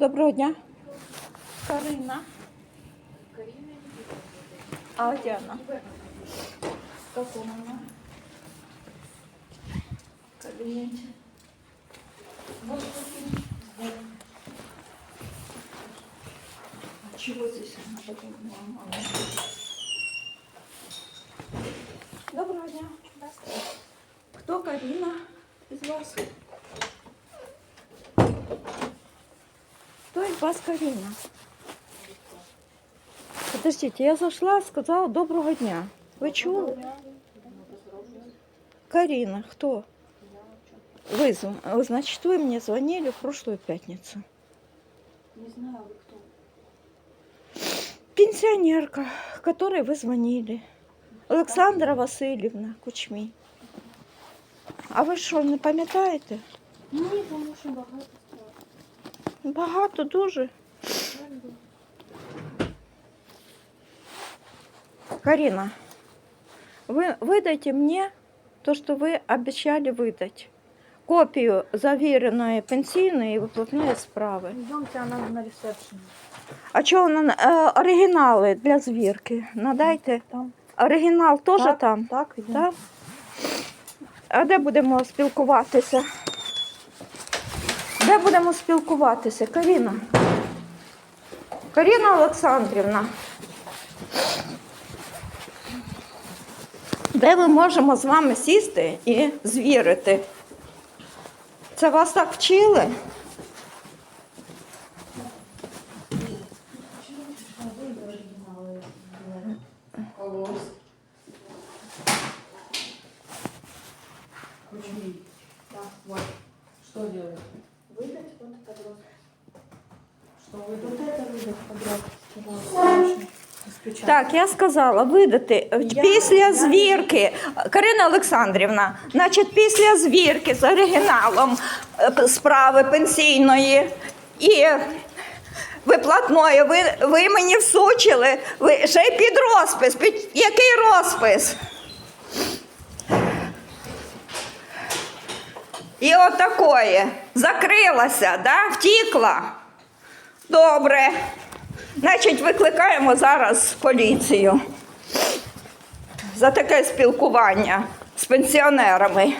Доброго дня. Карина. А где она? В каком она? Кабинете. Вот тут. Вот. А чего здесь она потом мама? Доброго дня. Кто Карина из вас? Кто из вас Карина? Подождите, я зашла, сказала доброго дня. Вы чули? Карина, кто? Вы, зв- э, значит, вы мне звонили в прошлую пятницу. Не знаю, вы кто. Пенсионерка, которой вы звонили. Олександра Васильівна Кучмій. А ви що, не пам'ятаєте? Ні, тому що багато справ. Багато дуже. Карина, вы выдайте мне то, что вы обещали выдать. Копию заверенной пенсійної і виплатної справи. Йдемте, вона на ресепшн. А чого вона е, оригінали для звірки? Надайте. Там. Оригінал теж Так, там? Так, йдемо. Так? А де будемо спілкуватися? Де будемо спілкуватися? Каріна? Каріна Олександрівна. Де ми можемо з вами сісти і звірити? Це вас так вчили? Что делать? Выдать вот этот вот. Что выдать? Вот это выдать подряд, пожалуйста. Распечатать. Так, я сказала видати е, Я- після я- звірки. Карина Олександрівна, значить, після звірки з оригіналом е, справи пенсійної і виплатної, ви, ви мені всучили, ви ще й під розпис. Під який розпис? І отакої. Закрилася, да? втікла. Добре. Значить, викликаємо зараз поліцію за таке спілкування з пенсіонерами.